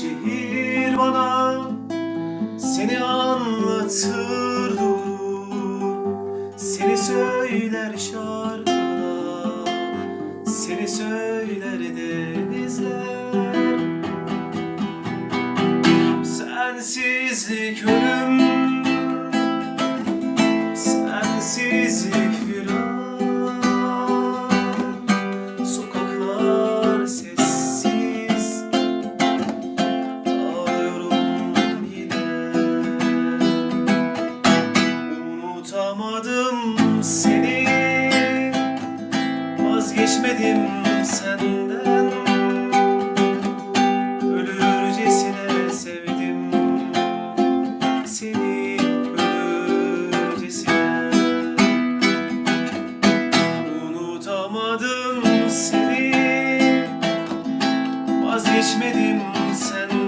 şehir bana Seni anlatır durur Seni söyler şarkılar Seni söyler denizler Sensizlik ölüm Sensizlik firar Unutamadım seni. Vazgeçmedim senden. Ölürcesine sevdim Seni. Ölürcesine Unutamadım seni. Vazgeçmedim senden